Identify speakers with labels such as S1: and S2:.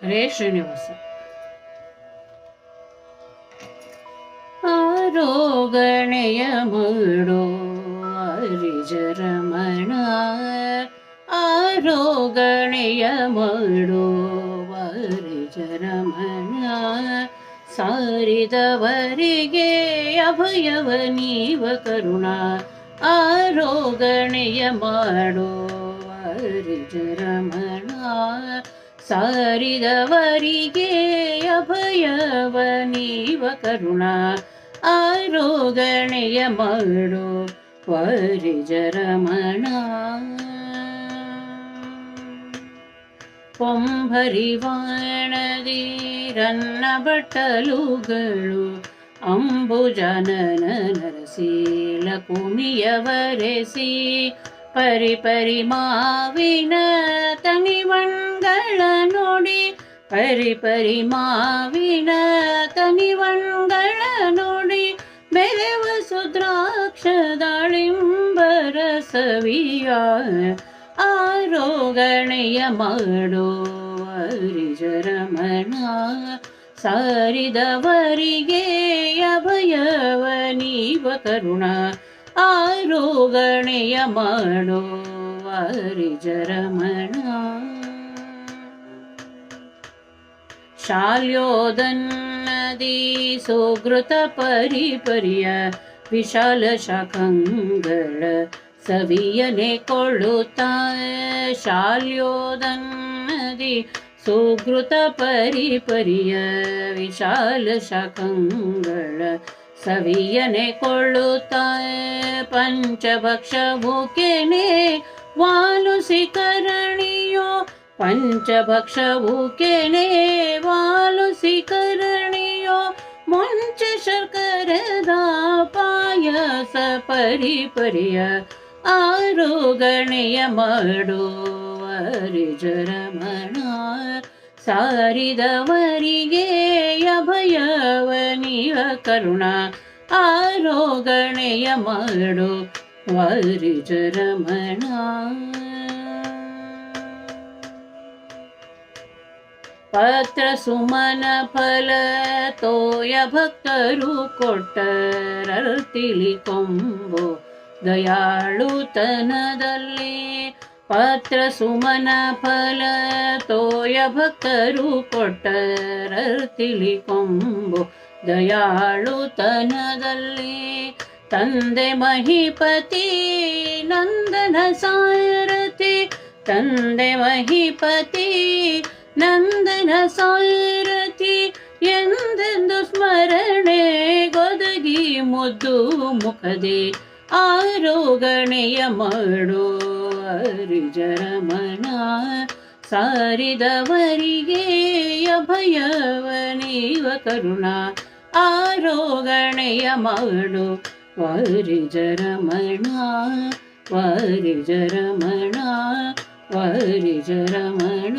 S1: ಹರೇ ಶ್ರೀನಿವಾಸ ಆರೋಗಣೆಯ ಮುಡು ಹರಿಜರಮಣ ಆರೋಗಣೆಯ ಮುಡು ಹರಿಜರಮಣ ಸಾರಿದವರಿಗೆ ಅಭಯವ ನೀವ ಕರುಣ ಆರೋಗಣೆಯ ಮಾಡೋ ಹರಿಜರಮಣ ಸಾರಿದವರಿಗೆ ಅಭಯವ ನೀವ ಕರುಣ ಆರೋಗಣೆಯ ಮಾಡೋ ಪರಿಜರಮಣ ಪೊಂಭರಿವಾಣದಿ ರನ್ನ ಬಟ್ಟಲುಗಳು ಅಂಬುಜನನ ನರಸೀಲ ಕುಮಿಯವರೆಸಿ ಪರಿ ಪರಿ ಮಾವಿನ ತನಿವಣ್ಗಳ ನೋಡಿ. ಪರಿ ಪರಿ ಮಾವಿನ ತನಿವಣ್ಗಳ ನೋಡಿ. ಬೆರೆವ ಸುದ್ರಾಕ್ಷ ದಾಳಿಂಬರ ಸವಿಯ ಆರೋಗಣೆಯ ಮಾಡೋ ಹರಿಜರಮಣ ಸಾರಿದವರಿಗೆ ಅಭಯವ ನೀವ ಕರುಣ. ಆರೋಗಣೆಯ ಮಾಡೋ ಹರಿಜರಮಣ ಶಾಲ್ಯೋದನ್ನದಿ ಸುಗೃತ ಪರಿಪರಿಯ ವಿಶಾಲ ಶಾಖಂಗಳ ಸವಿಯನೆ ಕೊಳ್ಳುತ್ತಾ ಶಾಲ್ಯೋದನ್ನದಿ ಸುಗೃತ ಪರಿಪರಿಯ ವಿಶಾಲ ಶಾಖಂಗಳ ಸವಿಯನೆ ಕೊಳ್ಳುತ್ತಾ ಪಂಚಭಕ್ಷಭುಕೆನೆ ವಾಲು ಸಿಕರಣಿಯೋ ಪಂಚಭಕ್ಷವು ಕೆನೆ ವಾಲು ಸಿಕರಣಿಯೋ ಮುಂಚ ಶರ್ಕರದ ಪಾಯಸ ಪರಿಪರಿಯ ಆರೋಗಣೆಯ ಮಾಡೋ ಹರಿಜರಮಣ ಸಾರಿದವರಿಗೆ ಅಭಯವ ನೀವ ಕರುಣ ಆರೋಗಣೆಯ ಮಾಡು ಹರಿಜರಮಣ ಪತ್ರ ಸುಮನ ಫಲ ತೋಯ ಭಕ್ತರು ಕೊಟ್ಟರ ತಿಳಿಕೊಂಬು ದಯಾಳುತನದಲ್ಲಿ ಪತ್ರ ಸುಮನ ಫಲ ತೋಯ ಭಕ್ತರು ಕೊಟ್ಟರ ತಿಳಿಕೊಂಬು ದಯಾಳುತನದಲ್ಲಿ ತಂದೆ ಮಹಿಪತಿ ನಂದನ ಸಾರಥಿ. ತಂದೆ ಮಹಿಪತಿ ನಂದನ ಸಾರಥಿ ಎಂದೆಂದು ಸ್ಮರಣೆ ಗೊದಗಿ ಮುದ್ದು ಮುಖದೆ. ಆರೋಗಣೆಯ ಮಾಡೋ ಹರಿಜರಮಣ ಸಾರಿದವರಿಗೆ ಅಭಯವ ನೀವ ಕರುಣ ಆರೋಗಣೆಯ ಮಾಡು ವರಿಜರಮಣ ವರಿಜರಮಣ ವರಿಜರಮಣ